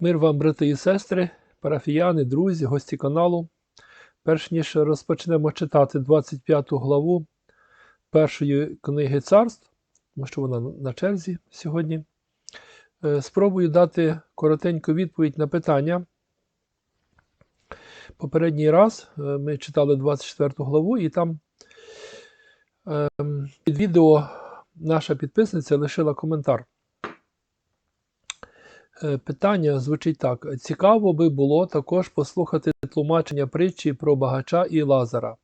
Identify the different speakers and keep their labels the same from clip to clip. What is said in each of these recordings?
Speaker 1: Мир вам, брати і сестри, парафіяни, друзі, гості каналу. Перш ніж розпочнемо читати 25 главу першої книги царств, тому що вона на черзі сьогодні, е, спробую дати коротеньку відповідь на питання. Попередній раз е, ми читали 24 главу, і там е, під відео наша підписниця лишила коментар. Е, Питання звучить так: цікаво би було також послухати тлумачення притчі про багача і Лазара,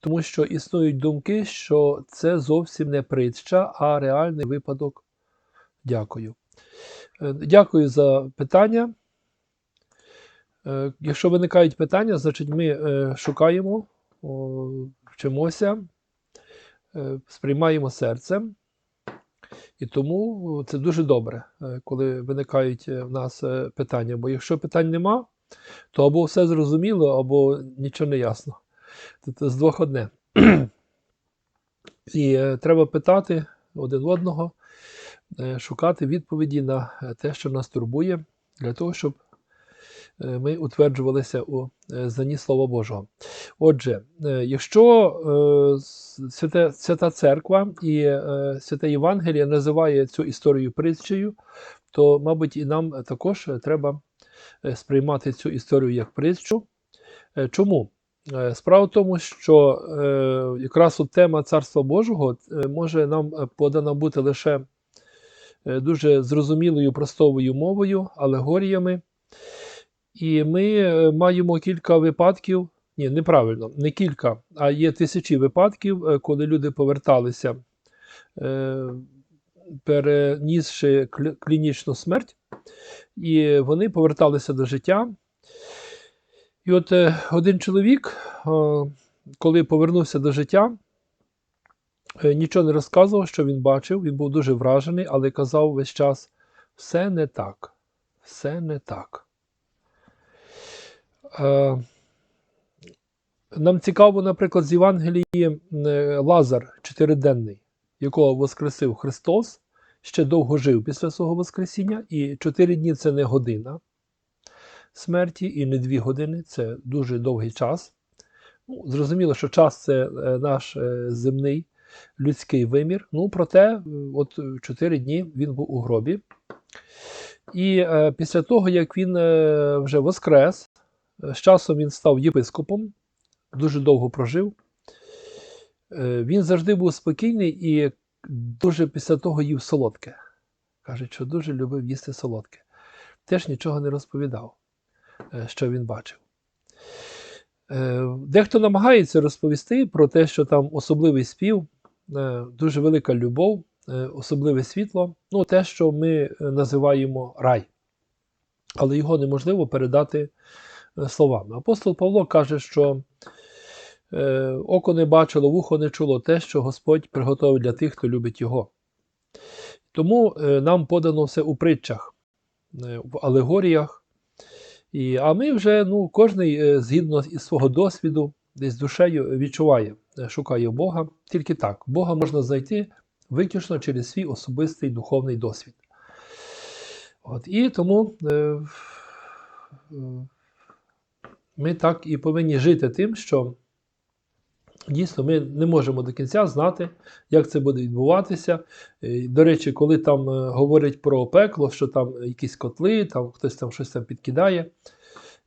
Speaker 1: тому що існують думки, що це зовсім не притча, а реальний випадок. Дякую. Е, Дякую за питання. Е, Якщо виникають питання, значить ми шукаємо, вчимося, сприймаємо серцем. І тому це дуже добре, е, коли виникають е, в нас е, питання. Бо якщо питань нема, то або все зрозуміло, або нічого не ясно. Тобто з двох одне. І е, треба питати один одного, е, шукати відповіді на е, те, що нас турбує, для того, щоб е, ми утверджувалися у е, знанні Слова Божого. Отже, е, якщо е, с- святе, Свята Церква і е, Святе Євангеліє називає цю історію притчею, то, мабуть, і нам також треба е, сприймати цю історію як притчу. Е, Чому? Е, Справа в тому, що е, якраз от тема Царства Божого е, може нам е, подана бути лише е, дуже зрозумілою простовою мовою, алегоріями. І ми е, маємо кілька випадків, ні, неправильно, не кілька, а є тисячі випадків, е, коли люди поверталися, е, перенісши кл- клінічну смерть, і вони поверталися до життя. І от один чоловік, коли повернувся до життя, нічого не розказував, що він бачив, він був дуже вражений, але казав весь час: все не так, все не так. Е, Нам цікаво, наприклад, з Євангелії е, Лазар чотириденний, якого воскресив Христос, ще довго жив після свого Воскресіння, і чотири дні це не година смерті, і не дві години це дуже довгий час. Ну, зрозуміло, що час це е, наш земний людський вимір. Ну, проте, от чотири дні він був у гробі. І е, після того, як він е, вже воскрес, з часом він став єпископом, дуже довго прожив. Е, Він завжди був спокійний і дуже після того їв солодке. Каже, що дуже любив їсти солодке. Теж нічого не розповідав, е, що він бачив. Е, Дехто намагається розповісти про те, що там особливий спів, е, дуже велика любов, е, особливе світло, ну те, що ми е, називаємо рай. Але його неможливо передати е, словами. Апостол Павло каже, що е, око не бачило, вухо не чуло те, що Господь приготовив для тих, хто любить його. Тому е, нам подано все у притчах, е, в алегоріях. І, а ми вже, ну, кожен згідно із свого досвіду, десь душею відчуває, е, шукає Бога. Тільки так. Бога можна знайти виключно через свій особистий духовний досвід. От, і тому е, е, ми так і повинні жити тим, що дійсно ми не можемо до кінця знати, як це буде відбуватися. Е, До речі, коли там е, говорять про пекло, що там якісь котли, там хтось там щось там підкидає,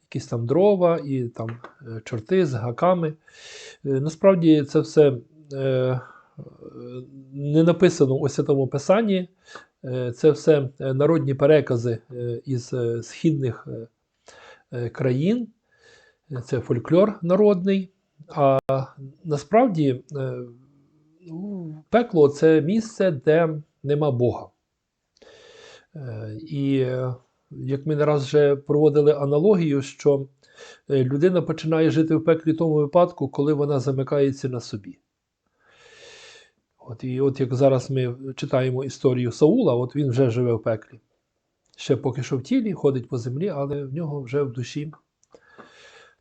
Speaker 1: якісь там дрова і там е, чорти з гаками. Насправді це все не написано у Святому Писанні. Це все народні перекази із східних країн. Це фольклор народний. А насправді е, ну, пекло це місце, де нема Бога. Е, І як ми не раз вже проводили аналогію, що е, людина починає жити в пеклі в тому випадку, коли вона замикається на собі. От, і от як зараз ми читаємо історію Саула, от він вже живе в пеклі. Ще поки що в тілі, ходить по землі, але в нього вже в душі.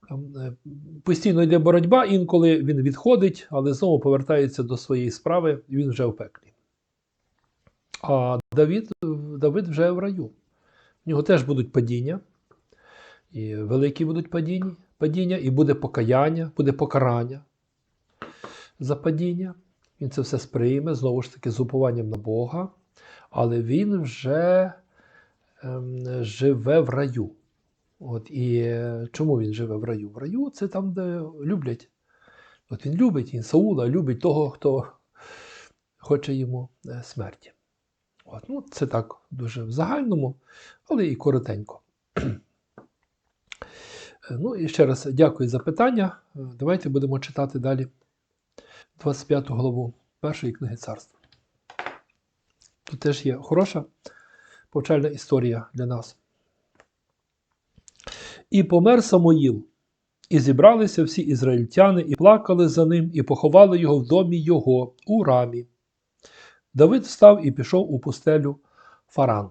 Speaker 1: Там е, постійно йде боротьба, інколи він відходить, але знову повертається до своєї справи, і він вже в пеклі. А Давид, Давид вже в раю. В нього теж будуть падіння, і великі будуть падіння, падіння, і буде покаяння, буде покарання за падіння. Він це все сприйме, знову ж таки, з упованням на Бога, але він вже ем, живе в раю. От, і е, чому він живе в раю? В раю це там, де люблять. От він любить він Саула, любить того, хто хоче йому е, смерті. От, ну, це так дуже в загальному, але і коротенько. Е, Ну і ще раз дякую за питання. Давайте будемо читати далі 25 главу першої книги царства. Тут теж є хороша повчальна історія для нас. І помер Самоїл, і зібралися всі ізраїльтяни, і плакали за ним, і поховали його в домі його у рамі. Давид встав і пішов у пустелю Фаран.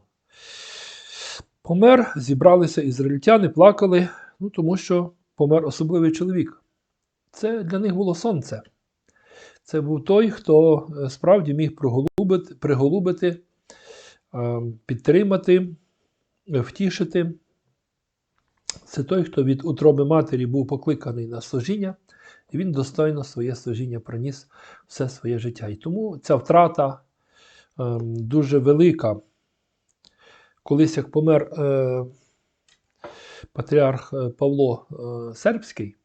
Speaker 1: Помер, зібралися ізраїльтяни, плакали, ну, тому що помер особливий чоловік. Це для них було сонце. Це був той, хто е, справді міг приголубити, приголубити е, підтримати, втішити. Це той, хто від утроби матері був покликаний на служіння, і він достойно своє служіння приніс все своє життя. І тому ця втрата е, дуже велика. Колись як помер е, патріарх е, Павло е, Сербський,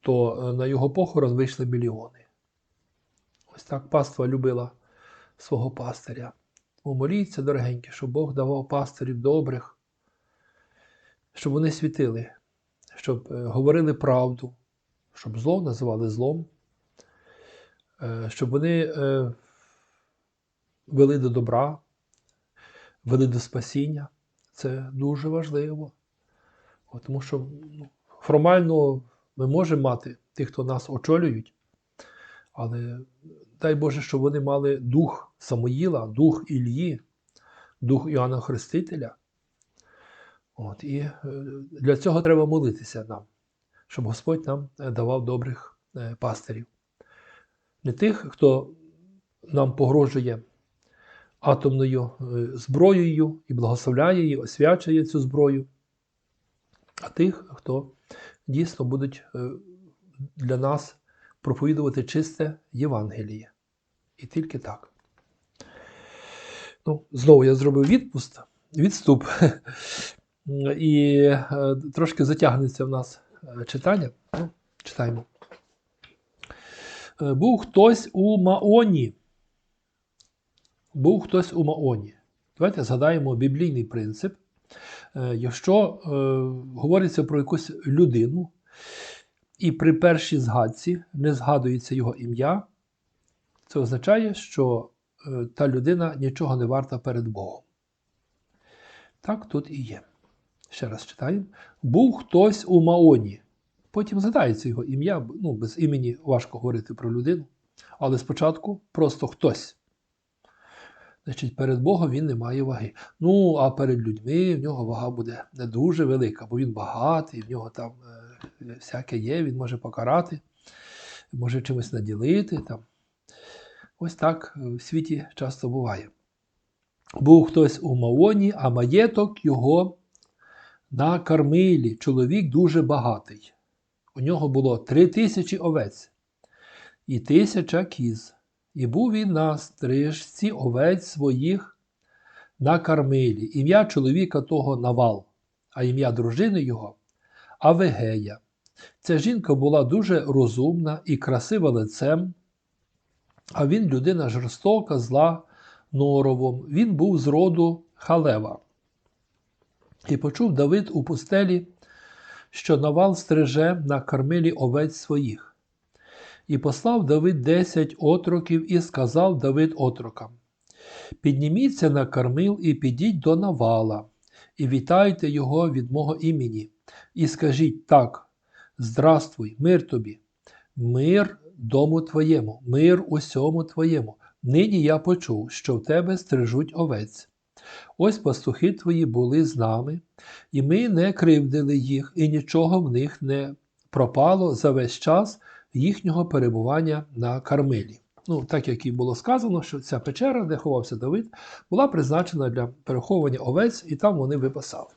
Speaker 1: то е, на його похорон вийшли мільйони. Ось так паства любила свого пастиря. Моліться, дорогенькі, щоб Бог давав пастирів добрих, щоб вони світили, щоб е, говорили правду, щоб зло називали злом, е, щоб вони е, вели до добра, вели до спасіння. Це дуже важливо. Тому що ну, формально ми можемо мати тих, хто нас очолюють, але дай Боже, щоб вони мали дух Самоїла, дух Ілії, дух Іоанна Хрестителя. От, і е, для цього треба молитися нам, щоб Господь нам е, давав добрих е, пастирів. Не тих, хто нам погрожує атомною зброєю і благословляє її, освячує цю зброю, а тих, хто дійсно будуть для нас проповідувати чисте Євангеліє. І тільки так. Ну, знову я зробив відпуст, відступ. І е, трошки затягнеться в нас е, читання. Ну, читаємо. Е, Був хтось у Маоні. Був хтось у Маоні. Давайте згадаємо біблійний принцип. Якщо е, говориться про якусь людину, і при першій згадці не згадується його ім'я, це означає, що та людина нічого не варта перед Богом. Так тут і є. Ще раз читаємо. Був хтось у Маоні. Потім згадається його ім'я, ну, без імені важко говорити про людину. Але спочатку просто хтось. Значить, перед Богом він не має ваги. Ну, а перед людьми в нього вага буде не дуже велика, бо він багатий, в нього там е, всяке є, він може покарати, може чимось наділити. Там. Ось так в світі часто буває. Був хтось у Маоні, а маєток його на Кармилі. Чоловік дуже багатий. У нього було три тисячі овець і тисяча кіз. І був він на стрижці овець своїх на Кармилі. Ім'я чоловіка того Навал, а ім'я дружини його Авегея. Ця жінка була дуже розумна і красива лицем, а він людина жорстока, зла норовом. Він був з роду Халева. І почув Давид у пустелі, що Навал стриже на Кармилі овець своїх. І послав Давид десять отроків і сказав Давид отрокам: Підніміться на Кармил і підіть до Навала, і вітайте його від мого імені, і скажіть так: Здравствуй, мир тобі, мир дому твоєму, мир усьому твоєму. Нині я почув, що в тебе стрижуть овець. Ось пастухи твої були з нами, і ми не кривдили їх, і нічого в них не пропало за весь час їхнього перебування на Кармилі. ну, так як і було сказано, що ця печера, де ховався Давид, була призначена для переховування овець, і там вони випасали.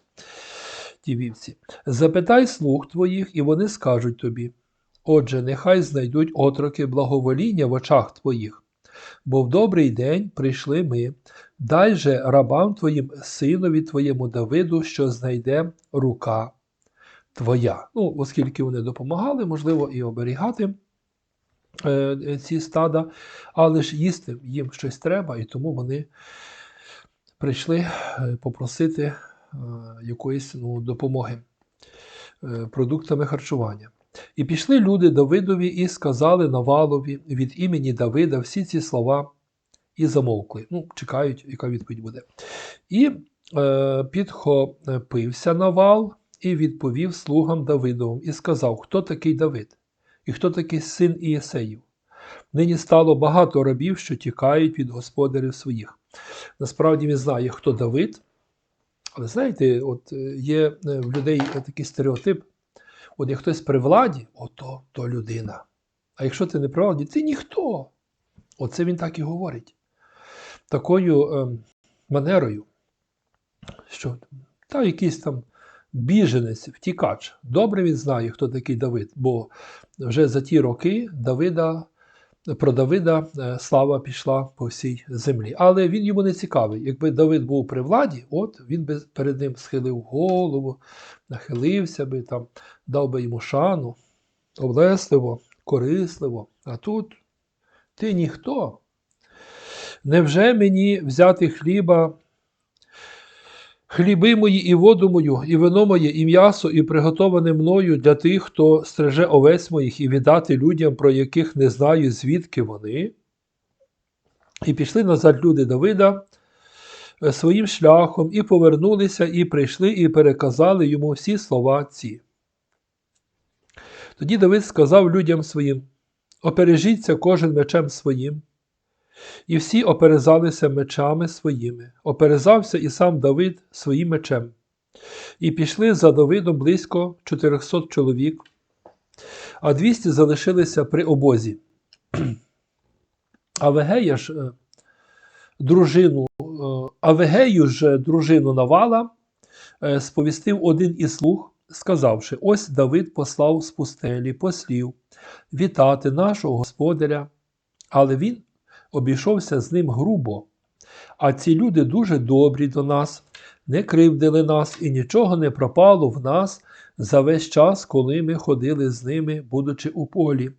Speaker 1: Ті вівці. Запитай слуг твоїх, і вони скажуть тобі. Отже, нехай знайдуть отроки благовоління в очах твоїх, бо в добрий день прийшли ми. Дай же рабам твоїм синові твоєму Давиду, що знайде рука твоя. Ну, оскільки вони допомагали, можливо, і оберігати е, ці стада, але ж їсти їм щось треба, і тому вони прийшли е, попросити е, якоїсь ну, допомоги е, продуктами харчування. І пішли люди Давидові і сказали Навалові від імені Давида всі ці слова і замовкли. Ну, чекають, яка відповідь буде. І е, підхопився Навал і відповів слугам Давидовим і сказав, хто такий Давид, і хто такий син Ієсеїв. Нині стало багато рабів, що тікають від господарів своїх. Насправді він знає, хто Давид. Але знаєте, от е, є е, в людей такий стереотип: от як хтось при владі, ото то людина. А якщо ти не при владі, ти ніхто. Оце він так і говорить. Такою е, манерою, що та якийсь там біженець, втікач. Добре він знає, хто такий Давид, бо вже за ті роки Давида, про Давида е, слава пішла по всій землі. Але він йому не цікавий. Якби Давид був при владі, от він би перед ним схилив голову, нахилився би, там, дав би йому шану, облесливо, корисливо. А тут ти ніхто. Невже мені взяти хліба, хліби мої і воду мою, і вино моє, і м'ясо, і приготоване мною для тих, хто стриже овець моїх, і віддати людям, про яких не знаю, звідки вони? І пішли назад люди Давида е, своїм шляхом, і повернулися, і прийшли, і переказали йому всі слова ці. Тоді Давид сказав людям своїм: Опережіться кожен мечем своїм. І всі оперезалися мечами своїми. Оперезався і сам Давид своїм мечем. І пішли за Давидом близько 400 чоловік, а 200 залишилися при обозі. Авегея ж е, дружину, е, Авегею ж дружину Навала е, сповістив один із слуг, сказавши: Ось Давид послав з пустелі послів вітати нашого господаря, але він обійшовся з ним грубо. А ці люди дуже добрі до нас, не кривдили нас і нічого не пропало в нас за весь час, коли ми ходили з ними, будучи у полі.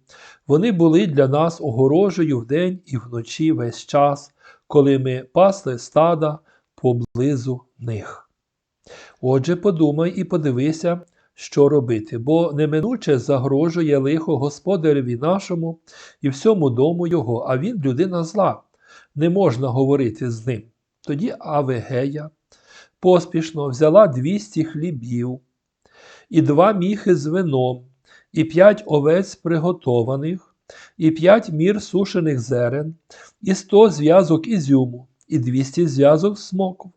Speaker 1: Вони були для нас огорожею вдень і вночі весь час, коли ми пасли стада поблизу них. Отже, подумай і подивися, що робити, бо неминуче загрожує лихо господареві нашому і всьому дому його, а він людина зла, не можна говорити з ним. Тоді Авегея поспішно взяла 200 хлібів, і два міхи з вином, і п'ять овець приготованих, і п'ять мір сушених зерен, і сто зв'язок ізюму, і 200 зв'язок смоку,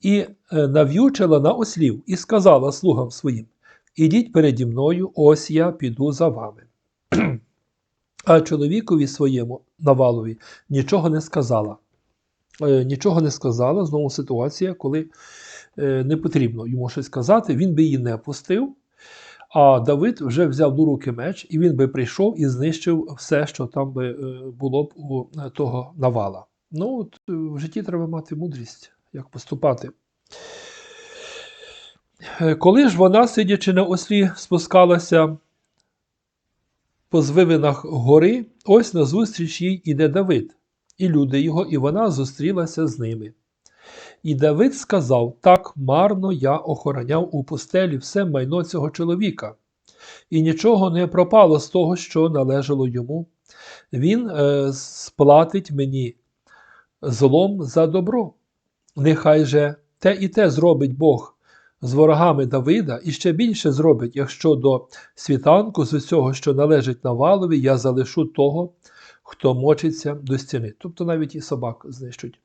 Speaker 1: і е, нав'ючила на ослів, і сказала слугам своїм: Ідіть переді мною, ось я піду за вами. А чоловікові своєму Навалові нічого не сказала. Е, Нічого не сказала, знову ситуація, коли е, не потрібно йому щось сказати, він би її не пустив. А Давид вже взяв до руки меч, і він би прийшов і знищив все, що там би е, було б у того навала. Ну, от, в житті треба мати мудрість, як поступати. Е, Коли ж вона, сидячи на ослі, спускалася по звивинах гори, ось назустріч їй іде Давид, і люди його, і вона зустрілася з ними. І Давид сказав: Так марно я охороняв у пустелі все майно цього чоловіка, і нічого не пропало з того, що належало йому. Він е, сплатить мені злом за добро. Нехай же те і те зробить Бог з ворогами Давида, і ще більше зробить, якщо до світанку з усього, що належить Навалові, я залишу того, хто мочиться до стіни. Тобто навіть і собак знищуть.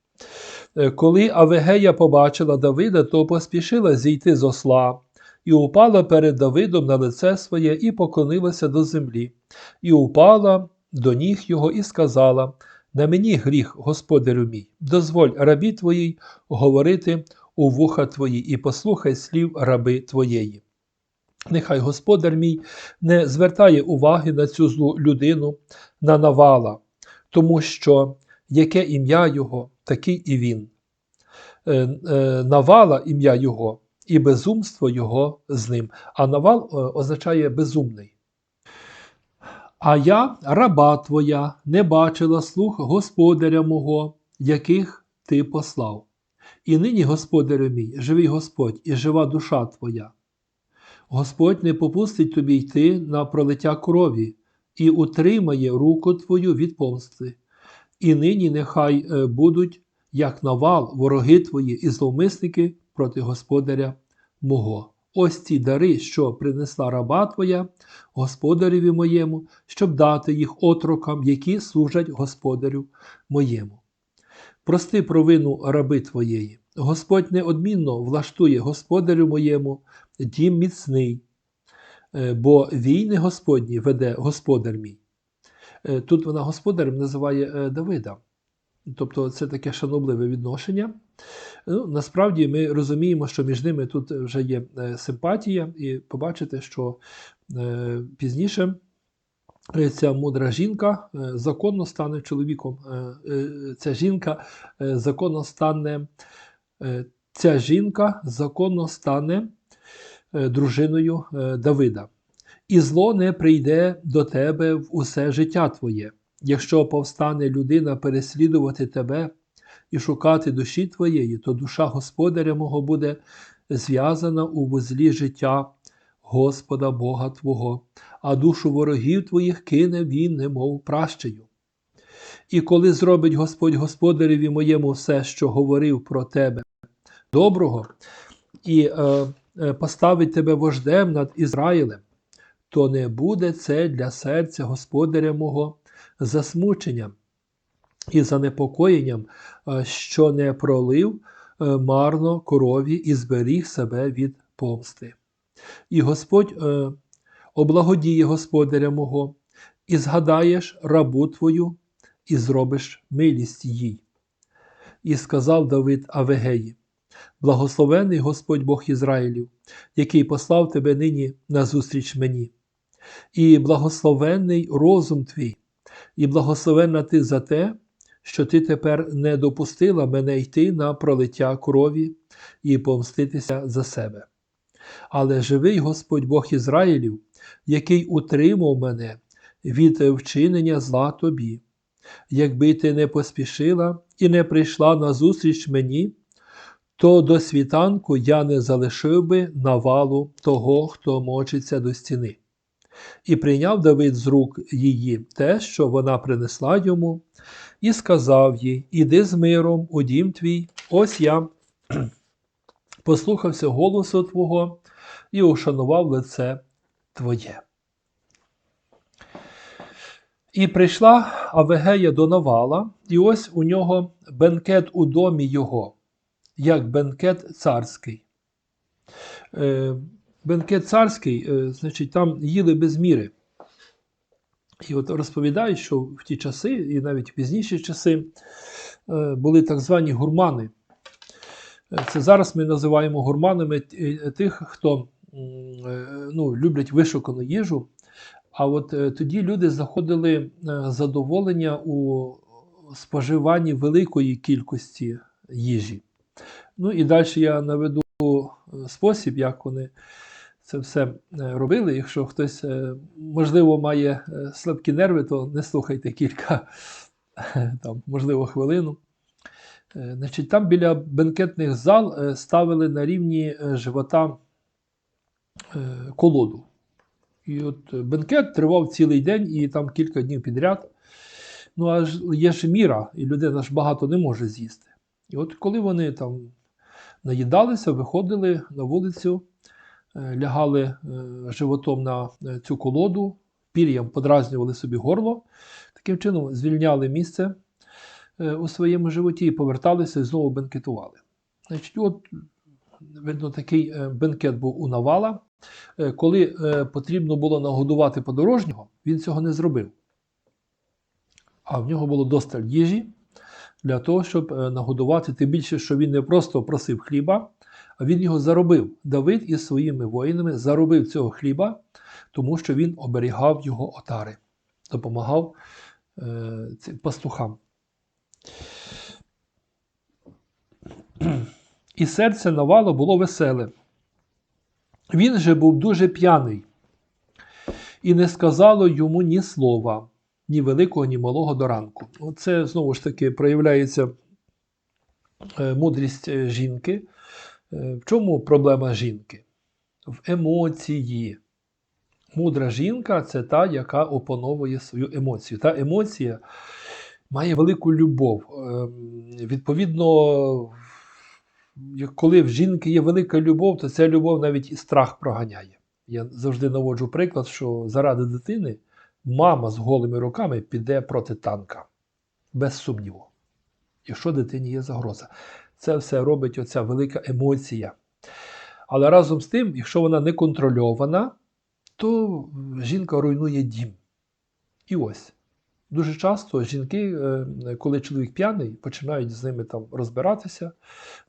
Speaker 1: Е, Коли Авегея побачила Давида, то поспішила зійти з осла, і упала перед Давидом на лице своє, і поклонилася до землі, і упала до ніг його і сказала: На мені гріх, господарю мій, дозволь рабі твоїй говорити у вуха твої, і послухай слів раби твоєї. Нехай господар мій не звертає уваги на цю злу людину, на навала, тому що яке ім'я його, такий і він. Е, е, Навала ім'я його, і безумство його з ним. А навал е, означає безумний. А я, раба твоя, не бачила слух господаря мого, яких ти послав. І нині, господарю мій, живий Господь, і жива душа твоя. Господь не попустить тобі йти на пролиття крові і утримає руку твою від помсти. І нині нехай е, будуть, як навал, вороги твої і зловмисники проти господаря мого. Ось ці дари, що принесла раба твоя, господареві моєму, щоб дати їх отрокам, які служать господарю моєму. Прости провину раби твоєї. Господь неодмінно влаштує господарю моєму дім міцний, е, бо війни Господні веде господар мій. Е, Тут вона господарем називає е, Давида. Тобто це таке шанобливе відношення. Ну, насправді ми розуміємо, що між ними тут вже є симпатія, і побачите, що пізніше ця мудра жінка е, законно стане чоловіком. Е, е, Ця жінка е, законно стане, е, ця жінка законно стане е, дружиною е, Давида. І зло не прийде до тебе в усе життя твоє, якщо повстане людина переслідувати тебе і шукати душі твоєї, то душа господаря мого буде зв'язана у вузлі життя Господа Бога Твого, а душу ворогів твоїх кине він, немов пращею. І коли зробить Господь господареві моєму все, що говорив про тебе доброго, і е, е, поставить тебе вождем над Ізраїлем, то не буде це для серця господаря мого засмученням і занепокоєнням, е, що не пролив е, марно корові і зберіг себе від помсти. І Господь е, облагодіє господаря мого, і згадаєш рабу твою, і зробиш милість їй. І сказав Давид Авегеї: Благословений Господь Бог Ізраїлів, який послав тебе нині назустріч мені, і благословенний розум твій, і благословенна ти за те, що ти тепер не допустила мене йти на пролиття крові і помститися за себе. Але живий Господь Бог Ізраїлів, який утримав мене від вчинення зла тобі. Якби ти не поспішила і не прийшла на зустріч мені, то до світанку я не залишив би навалу того, хто мочиться до стіни. І прийняв Давид з рук її те, що вона принесла йому, і сказав їй: Іди з миром у дім твій, ось я послухався голосу Твого і ушанував лице Твоє. І прийшла Авегея до Навала, і ось у нього бенкет у домі його, як бенкет царський. Е, Бенкет царський, е, значить, там їли без міри. І от розповідають, що в ті часи, і навіть в пізніші часи, е, були так звані гурмани. Е, Це зараз ми називаємо гурманами тих, хто е, ну, люблять вишукану їжу. А от е, тоді люди знаходили е, задоволення у споживанні великої кількості їжі. Ну і далі я наведу е, спосіб, як вони це все е, робили. Якщо хтось, е, можливо, має е, слабкі нерви, то не слухайте кілька, там, можливо, хвилину. Е, Значить, там біля бенкетних зал е, ставили на рівні е, живота колоду. І от бенкет тривав цілий день і там кілька днів підряд. Ну, а є ж міра, і людина ж багато не може з'їсти. І от коли вони там наїдалися, виходили на вулицю, лягали животом на цю колоду, пір'ям подразнювали собі горло, таким чином звільняли місце у своєму животі і поверталися і знову бенкетували. Значить, от, видно, такий е, бенкет був у Навала. Е, Коли е, потрібно було нагодувати подорожнього, він цього не зробив. А в нього було досталь їжі для того, щоб е, нагодувати, тим більше, що він не просто просив хліба, а він його заробив. Давид із своїми воїнами заробив цього хліба, тому що він оберігав його отари, допомагав е, пастухам. І серце Навала було веселе. Він же був дуже п'яний, і не сказало йому ні слова, ні великого, ні малого до ранку. Оце знову ж таки проявляється е, мудрість е, жінки. Е, В чому проблема жінки? В емоції. Мудра жінка це та, яка опановує свою емоцію. Та емоція має велику любов. Ем, Відповідно, коли в жінки є велика любов, то ця любов навіть і страх проганяє. Я завжди наводжу приклад, що заради дитини мама з голими руками піде проти танка. Без сумніву. Якщо дитині є загроза. Це все робить оця велика емоція. Але разом з тим, якщо вона не контрольована, то жінка руйнує дім. І ось. Дуже часто жінки, е, коли чоловік п'яний, починають з ними там розбиратися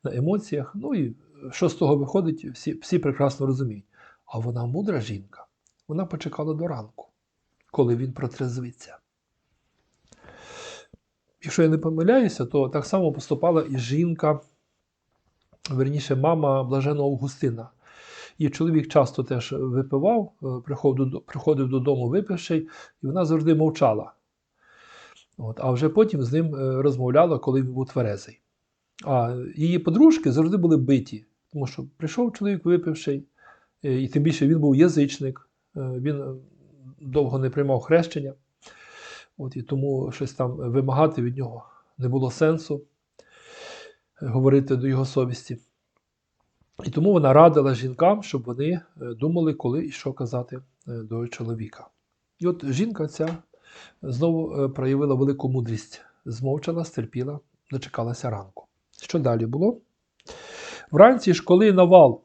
Speaker 1: на емоціях. Ну і що з того виходить, всі, всі прекрасно розуміють. А вона мудра жінка. Вона почекала до ранку, коли він протрезвиться. Якщо я не помиляюся, то так само поступала і жінка, верніше, мама блаженого Августина. І чоловік часто теж випивав, е, приходив, приходив додому випивши, і вона завжди мовчала. От, а вже потім з ним е, розмовляла, коли він був тверезий. А її подружки завжди були биті, тому що прийшов чоловік випивший, е, і тим більше він був язичник, е, він довго не приймав хрещення, от, і тому щось там вимагати від нього не було сенсу говорити до його совісті. І тому вона радила жінкам, щоб вони думали, коли і що казати до чоловіка. І от жінка ця знову е, проявила велику мудрість, змовчала, стерпіла, дочекалася ранку. Що далі було? Вранці ж, коли Навал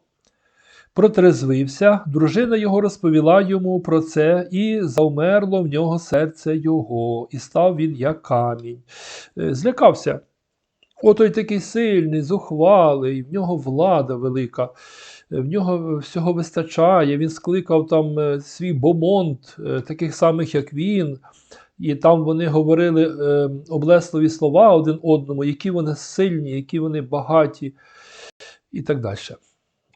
Speaker 1: протрезвився, дружина його розповіла йому про це, і завмерло в нього серце його, і став він як камінь. Е, Злякався. Отой такий сильний, зухвалий, в нього влада велика, в нього всього вистачає. Він скликав там е, свій бомонд, е, таких самих, як він. І там вони говорили е, облесливі слова один одному, які вони сильні, які вони багаті, і так далі.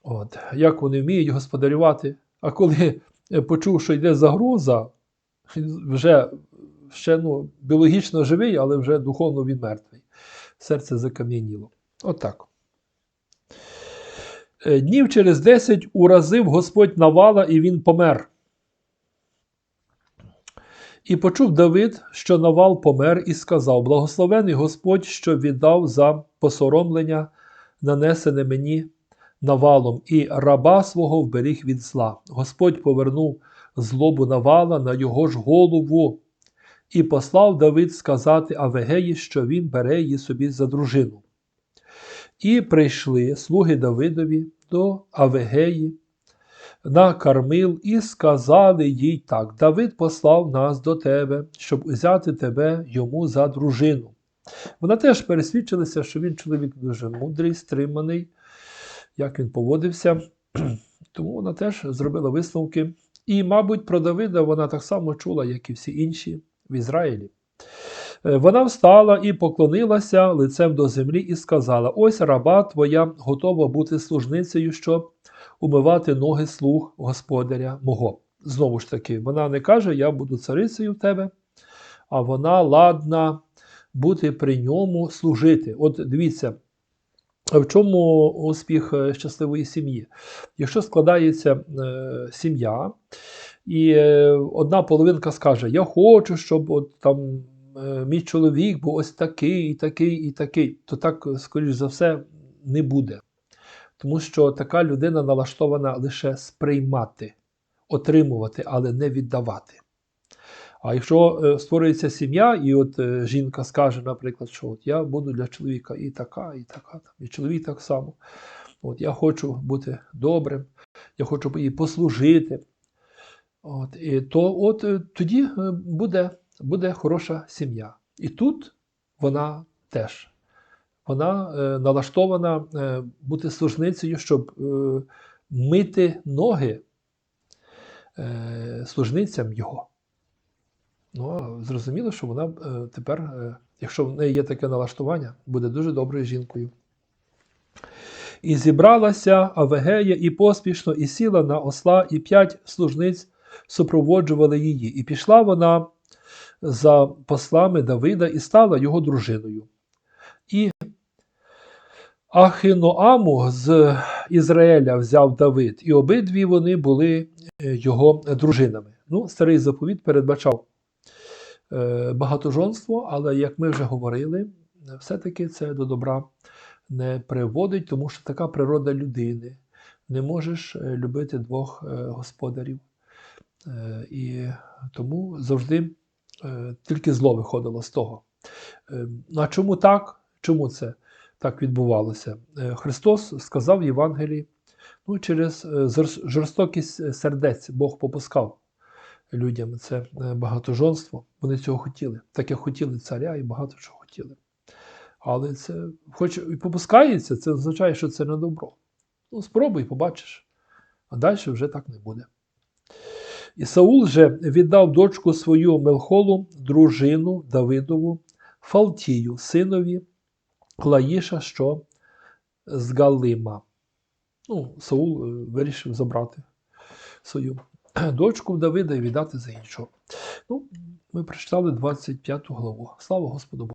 Speaker 1: От. Як вони вміють господарювати. А коли е, почув, що йде загроза, він вже ще ну, біологічно живий, але вже духовно він мертвий. Серце закам'яніло. Отак. Е, Днів через 10 уразив Господь Навала, і він помер. І почув Давид, що Навал помер, і сказав: Благословений Господь, що віддав за посоромлення, нанесене мені навалом, і раба свого вберіг від зла. Господь повернув злобу навала на його ж голову, і послав Давид сказати Авегеї, що він бере її собі за дружину. І прийшли слуги Давидові до Авегеї на Кармил і сказали їй так: Давид послав нас до тебе, щоб взяти тебе йому за дружину. Вона теж пересвідчилася, що він чоловік дуже мудрий, стриманий, як він поводився. Тому вона теж зробила висновки. І, мабуть, про Давида вона так само чула, як і всі інші в Ізраїлі. Е, Вона встала і поклонилася лицем до землі і сказала: Ось раба твоя готова бути служницею, щоб умивати ноги слуг господаря мого. Знову ж таки, вона не каже, я буду царицею в тебе, а вона ладна бути при ньому служити. От дивіться, в чому успіх е, щасливої сім'ї? Якщо складається е, сім'я, і е, одна половинка скаже: Я хочу, щоб от там е, мій чоловік був ось такий, і такий, і такий, то так, скоріш за все, не буде. Тому що така людина налаштована лише сприймати, отримувати, але не віддавати. А якщо е, створюється сім'я, і от жінка скаже, наприклад, що от я буду для чоловіка і така, і така, і чоловік так само. От я хочу бути добрим, я хочу їй послужити. От, і то от е, тоді е, буде, буде хороша сім'я. І тут вона теж. Вона е, налаштована е, бути служницею, щоб е, мити ноги е, служницям його. Ну, зрозуміло, що вона е, тепер, е, якщо в неї є таке налаштування, буде дуже доброю жінкою. І зібралася Авегея і поспішно, і сіла на осла, і п'ять служниць супроводжували її. І пішла вона за послами Давида і стала його дружиною. І Ахіноаму з Ізраїля взяв Давид, і обидві вони були е, його дружинами. Ну, старий заповіт передбачав е, багатожонство, але, як ми вже говорили, все-таки це до добра не приводить, тому що така природа людини. Не можеш е, любити двох господарів. Е, І тому завжди е, тільки зло виходило з того. Е, Ну а чому так? Чому це так відбувалося? Христос сказав в Євангелії, ну, через жорстокість сердець Бог попускав людям це багатожонство. Вони цього хотіли. Так як хотіли царя і багато чого хотіли. Але це, хоч і попускається, це означає, що це не добро. Ну, спробуй, побачиш. А далі вже так не буде. І Саул же віддав дочку свою Мелхолу, дружину Давидову, Фалтію, синові Лаїша, що з Галима. Ну, Саул е, вирішив забрати свою дочку Давида і віддати за іншого. Ну, ми прочитали 25 главу. Слава Господу Богу.